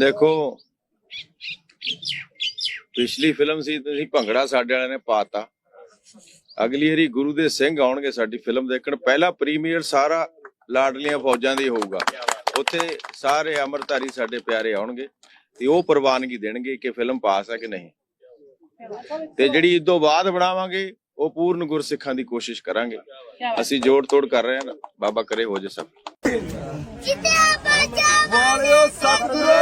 ਦੇਖੋ ਪਿਛਲੀ ਫਿਲਮ ਸੀ ਤੁਸੀਂ ਭੰਗੜਾ ਸਾਡੇ ਵਾਲਿਆਂ ਨੇ ਪਾਤਾ। ਅਗਲੀ ਵਾਰੀ ਗੁਰੂ ਦੇ ਸਿੰਘ ਆਉਣਗੇ ਸਾਡੀ ਫਿਲਮ ਦੇਖਣ। ਪਹਿਲਾ ਪ੍ਰੀਮੀਅਰ ਸਾਰਾ ਲਾਡਲੀਆਂ ਫੌਜਾਂ ਦੀ ਹੋਊਗਾ। ਉੱਥੇ ਸਾਰੇ ਅਮਰਤਾਰੀ ਸਾਡੇ ਪਿਆਰੇ ਆਉਣਗੇ ਤੇ ਉਹ ਪ੍ਰਵਾਨਗੀ ਦੇਣਗੇ ਕਿ ਫਿਲਮ ਪਾਸ ਹੈ ਕਿ ਨਹੀਂ। ਤੇ ਜਿਹੜੀ ਇਸ ਤੋਂ ਬਾਅਦ ਬਣਾਵਾਂਗੇ ਉਹ ਪੂਰਨ ਗੁਰਸਿੱਖਾਂ ਦੀ ਕੋਸ਼ਿਸ਼ ਕਰਾਂਗੇ। ਅਸੀਂ ਜੋੜ ਤੋੜ ਕਰ ਰਹੇ ਹਾਂ। ਨਾ ਬਾਬਾ ਕਰੇ ਹੋ ਜੇ ਸਭ। ਜਿੱਤਿਆ ਬੱਚਾ ਵਾਲਿਓ ਸਤਿਗੁਰੂ।